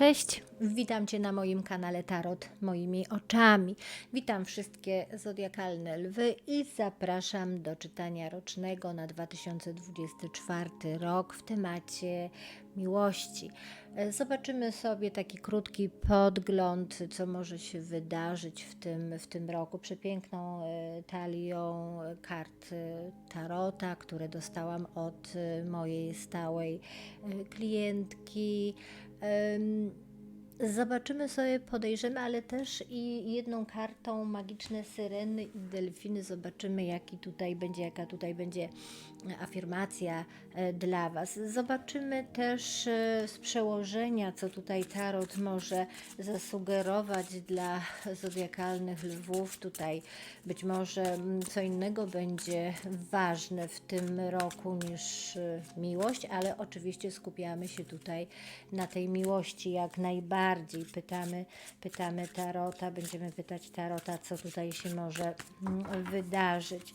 Cześć, witam Cię na moim kanale Tarot moimi oczami. Witam wszystkie zodiakalne lwy i zapraszam do czytania rocznego na 2024 rok w temacie miłości. E, Zobaczymy sobie taki krótki podgląd, co może się wydarzyć w tym, w tym roku. Przepiękną e, talią kart e, Tarota, które dostałam od mojej stałej klientki. Zobaczymy sobie, podejrzymy, ale też i jedną kartą magiczne syreny i delfiny. Zobaczymy, jaki tutaj będzie, jaka tutaj będzie afirmacja e, dla Was. Zobaczymy też e, z przełożenia, co tutaj tarot może zasugerować dla zodiakalnych lwów. Tutaj być może mm, co innego będzie ważne w tym roku niż e, miłość, ale oczywiście skupiamy się tutaj na tej miłości jak najbardziej. Pytamy, pytamy Tarota, będziemy pytać Tarota, co tutaj się może mm, wydarzyć.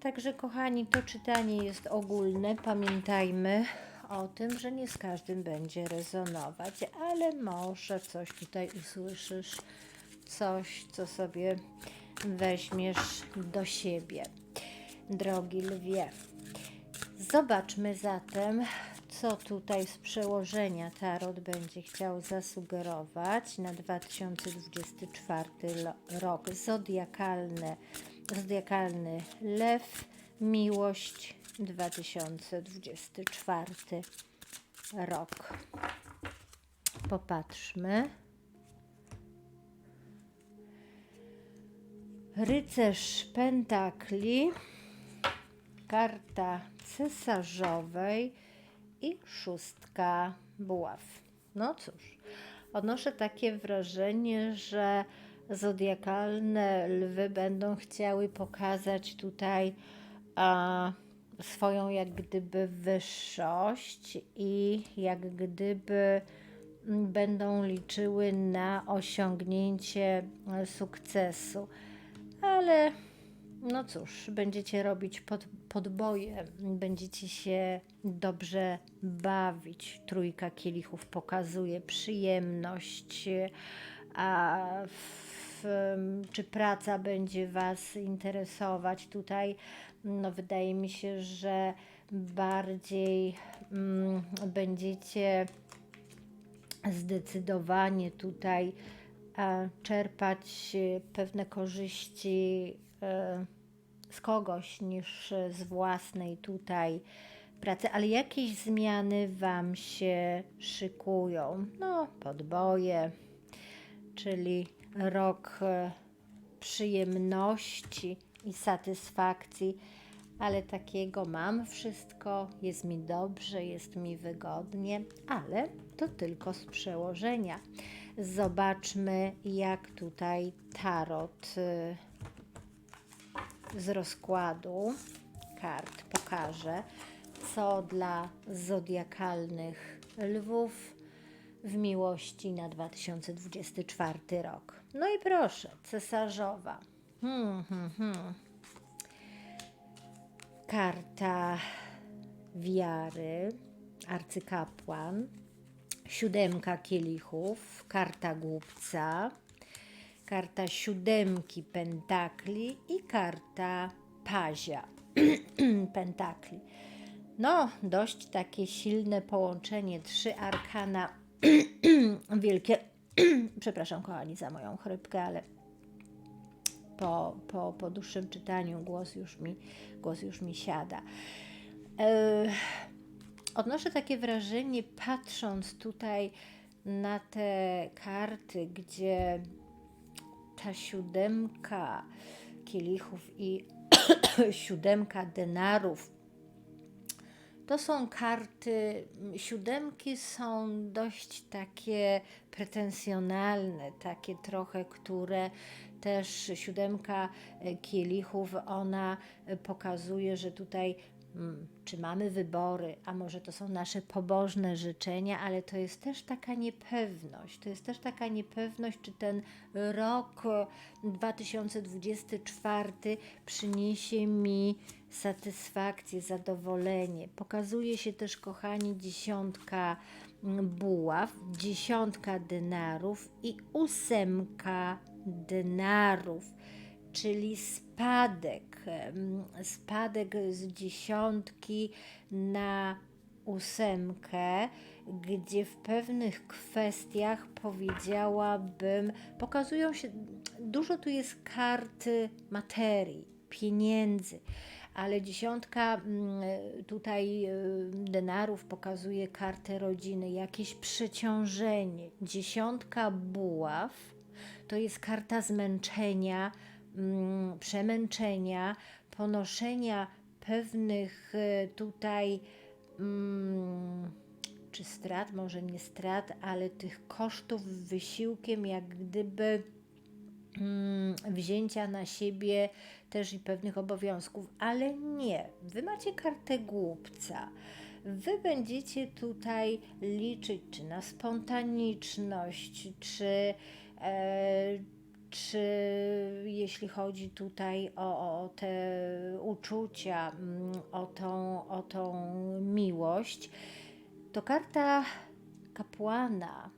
Także, kochani, to czytanie jest ogólne. Pamiętajmy o tym, że nie z każdym będzie rezonować, ale może coś tutaj usłyszysz, coś, co sobie weźmiesz do siebie. Drogi lwie. Zobaczmy zatem, co tutaj z przełożenia Tarot będzie chciał zasugerować na 2024 lo- rok. Zodiakalne, zodiakalny lew, miłość 2024 rok. Popatrzmy. Rycerz Pentakli, karta cesarzowej i szóstka buław. No cóż, odnoszę takie wrażenie, że zodiakalne lwy będą chciały pokazać tutaj a, swoją jak gdyby wyższość i jak gdyby mm, będą liczyły na osiągnięcie sukcesu. Ale no cóż, będziecie robić pod, podboje, będziecie się dobrze bawić. Trójka kielichów pokazuje przyjemność, a w, czy praca będzie Was interesować tutaj? No, wydaje mi się, że bardziej mm, będziecie zdecydowanie tutaj e, czerpać e, pewne korzyści e, z kogoś niż e, z własnej tutaj pracy, ale jakieś zmiany Wam się szykują. No, podboje, czyli rok e, przyjemności i satysfakcji, ale takiego mam wszystko, jest mi dobrze, jest mi wygodnie, ale to tylko z przełożenia. Zobaczmy, jak tutaj tarot y, z rozkładu kart pokaże, co dla zodiakalnych lwów w miłości na 2024 rok. No i proszę, cesarzowa. Hmm, hmm, hmm. Karta wiary, arcykapłan, siódemka kielichów, karta głupca, karta siódemki pentakli i karta pazia pentakli. No, dość takie silne połączenie. Trzy arkana wielkie. Przepraszam, kochani, za moją chrypkę, ale po, po, po dłuższym czytaniu głos już mi, głos już mi siada. E, odnoszę takie wrażenie, patrząc tutaj na te karty, gdzie ta siódemka kielichów i siódemka denarów. To są karty, siódemki są dość takie pretensjonalne, takie trochę, które też siódemka kielichów, ona pokazuje, że tutaj czy mamy wybory, a może to są nasze pobożne życzenia, ale to jest też taka niepewność. To jest też taka niepewność, czy ten rok e, 2024 przyniesie mi satysfakcję, zadowolenie. Pokazuje się też, kochani, dziesiątka mm, buław, dziesiątka denarów i ósemka denarów, czyli spadek. Spadek z dziesiątki na ósemkę, gdzie w pewnych kwestiach powiedziałabym, pokazują się, dużo tu jest karty materii, pieniędzy, ale dziesiątka mm, tutaj denarów pokazuje kartę rodziny, jakieś przeciążenie. Dziesiątka buław to jest karta zmęczenia, przemęczenia, ponoszenia pewnych y, tutaj mm, czy strat, może nie strat, ale tych kosztów wysiłkiem, jak gdyby mm, wzięcia na siebie też i pewnych obowiązków, ale nie. Wy macie kartę głupca. Wy będziecie tutaj liczyć czy na spontaniczność, czy, e, czy jeśli chodzi tutaj o, o te uczucia, mm, o tą, o tą miłość, to karta kapłana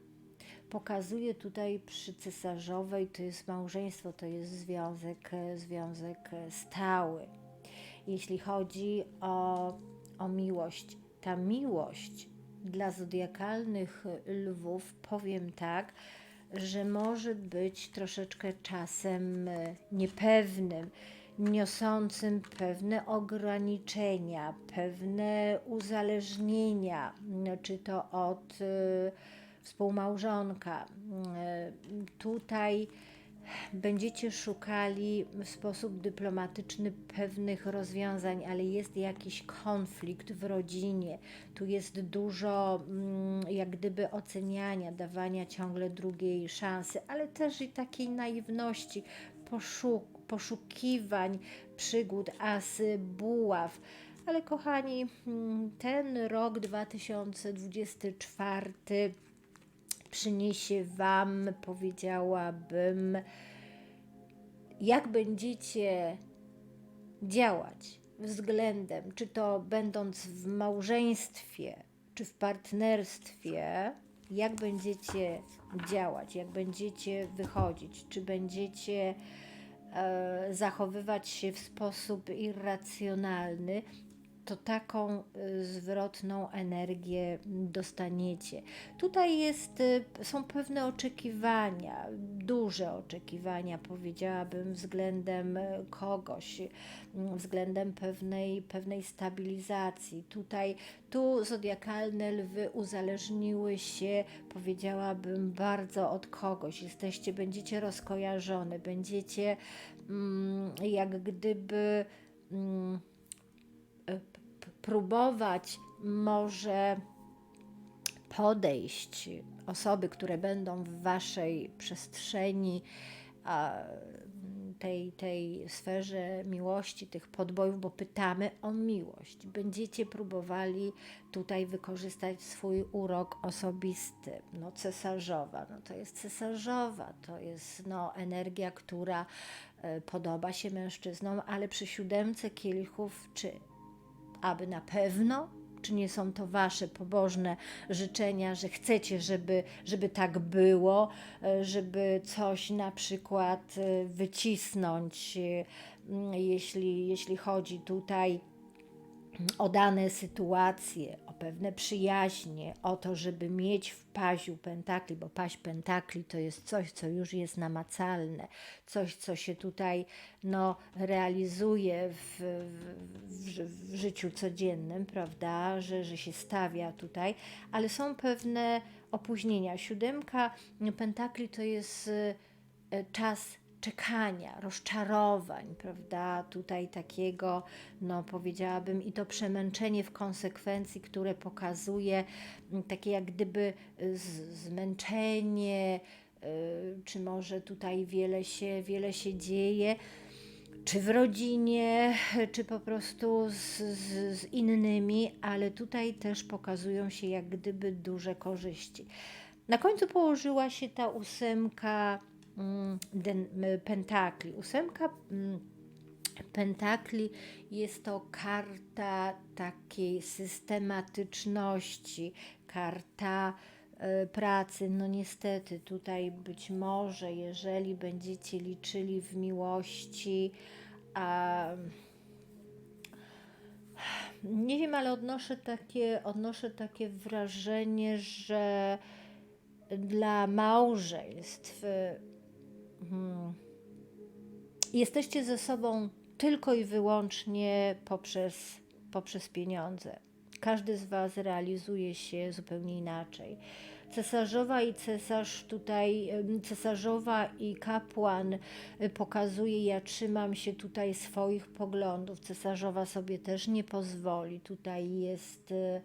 pokazuje tutaj przy cesarzowej, to jest małżeństwo, to jest związek, związek stały. Jeśli chodzi o, o miłość, ta miłość dla zodiakalnych lwów, powiem tak, że może być troszeczkę czasem e, niepewnym, niosącym pewne ograniczenia, pewne uzależnienia, no, czy to od y, współmałżonka. Y, Tutaj będziecie szukali w sposób dyplomatyczny pewnych rozwiązań, ale jest jakiś konflikt w rodzinie. Tu jest dużo mm, jak gdyby oceniania, dawania ciągle drugiej szansy, ale też i takiej naiwności, poszuk poszukiwań przygód, asy, buław. Ale kochani, mm, ten rok 2024 przyniesie Wam, powiedziałabym, jak będziecie działać względem, czy to będąc w małżeństwie, czy w partnerstwie, jak będziecie działać, jak będziecie wychodzić, czy będziecie e, zachowywać się w sposób irracjonalny, to taką y, zwrotną energię dostaniecie. Tutaj jest, y, są pewne oczekiwania, duże oczekiwania, powiedziałabym, względem y, kogoś, względem pewnej, pewnej stabilizacji. Tutaj, tu zodiakalne lwy uzależniły się, powiedziałabym, bardzo od kogoś. Jesteście, będziecie rozkojarzone, będziecie mm, jak gdyby. Mm, próbować może podejść osoby, które będą w waszej przestrzeni, tej, tej sferze miłości, tych podbojów, bo pytamy o miłość. Będziecie próbowali tutaj wykorzystać swój urok osobisty. No cesarzowa, no to jest cesarzowa, to jest no, energia, która e, podoba się mężczyznom, ale przy siódemce kielichów, czy aby na pewno? Czy nie są to wasze pobożne życzenia, że chcecie, żeby, żeby tak było, e, żeby coś na przykład e, wycisnąć, e, jeśli, jeśli chodzi tutaj o dane sytuacje, o pewne przyjaźnie, o to, żeby mieć w paziu pentakli, bo paź pentakli to jest coś, co już jest namacalne, coś, co się tutaj no, realizuje w, w, w, życiu codziennym, prawda, że, że się stawia tutaj, ale są pewne opóźnienia. Siódemka pentakli to jest e, czas czekania, rozczarowań, prawda? Tutaj takiego, no powiedziałabym, i to przemęczenie w konsekwencji, które pokazuje mm, takie jak gdyby y, zmęczenie, y, czy może tutaj wiele się, wiele się dzieje czy w rodzinie, czy po prostu z, z, z innymi, ale tutaj też pokazują się jak gdyby duże korzyści. Na końcu położyła się ta ósemka pentakli. Ósemka mm, pentakli jest to karta takiej systematyczności, karta e, pracy. No niestety, tutaj być może, jeżeli będziecie liczyli w miłości, a nie wiem, ale odnoszę takie, odnoszę takie wrażenie, że dla małżeństw hmm, jesteście ze sobą tylko i wyłącznie poprzez, poprzez pieniądze. Każdy z Was realizuje się zupełnie inaczej. Cesarzowa i cesarz tutaj, cesarzowa i kapłan y, pokazuje, ja trzymam się tutaj swoich poglądów. Cesarzowa sobie też nie pozwoli. Tutaj jest y,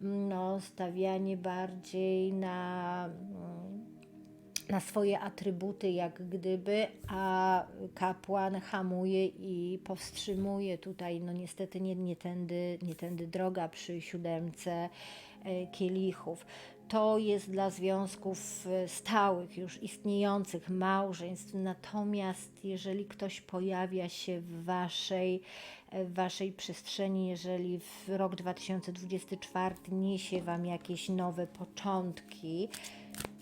no, stawianie bardziej na, mm, na swoje atrybuty, jak gdyby, a kapłan hamuje i powstrzymuje tutaj, no niestety nie, nie, tędy, nie tędy droga przy siódemce e, kielichów. To jest dla związków e, stałych, już istniejących małżeństw. Natomiast jeżeli ktoś pojawia się w waszej, e, w waszej przestrzeni, jeżeli w rok 2024 niesie wam jakieś nowe początki,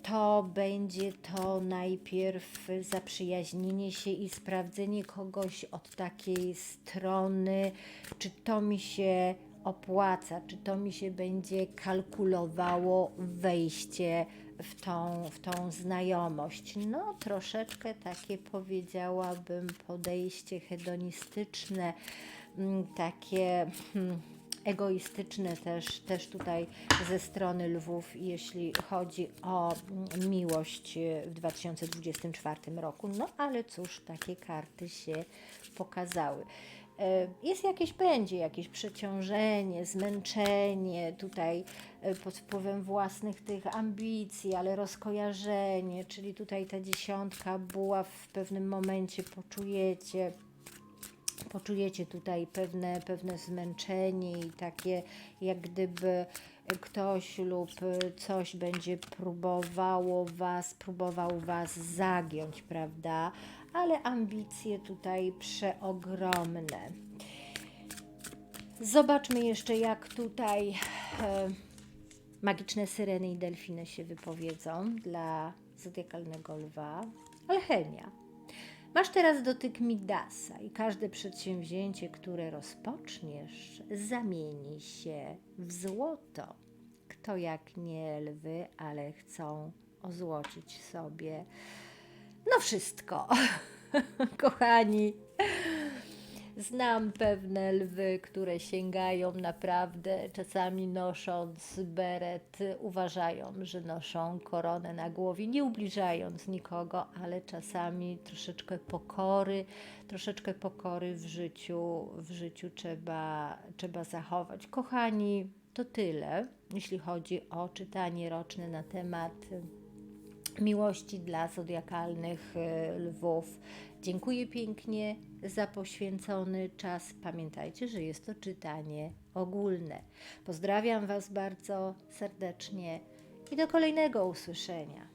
to będzie to najpierw zaprzyjaźnienie się i sprawdzenie kogoś od takiej strony, czy to mi się opłaca, czy to mi się będzie kalkulowało wejście w tą, w tą znajomość. No, troszeczkę takie powiedziałabym podejście hedonistyczne, mm, takie. Hmm, egoistyczne też, też tutaj ze strony lwów, jeśli chodzi o mm, miłość w 2024 roku. No ale cóż, takie karty się pokazały. E, Jest jakieś, będzie jakieś przeciążenie, zmęczenie tutaj e, pod wpływem własnych tych ambicji, ale rozkojarzenie, czyli tutaj ta dziesiątka była w pewnym momencie, poczujecie, poczujecie tutaj pewne, pewne zmęczenie i takie jak gdyby ktoś lub coś będzie próbowało was, próbował was zagiąć, prawda? Ale ambicje tutaj przeogromne. Zobaczmy jeszcze, jak tutaj e, magiczne syreny i delfiny się wypowiedzą dla zodiakalnego lwa. Alchemia. Masz teraz dotyk Midasa i każde przedsięwzięcie, które rozpoczniesz, zamieni się w złoto. Kto jak nie lwy, ale chcą ozłocić sobie no wszystko. Kochani, Znam pewne lwy, które sięgają naprawdę, czasami nosząc beret, uważają, że noszą koronę na głowie, nie ubliżając nikogo, ale czasami troszeczkę pokory, troszeczkę pokory w życiu, w życiu trzeba, trzeba zachować. Kochani, to tyle, jeśli chodzi o czytanie roczne na temat miłości dla zodiakalnych e, lwów. Dziękuję pięknie za poświęcony czas. Pamiętajcie, że jest to czytanie ogólne. Pozdrawiam Was bardzo serdecznie i do kolejnego usłyszenia.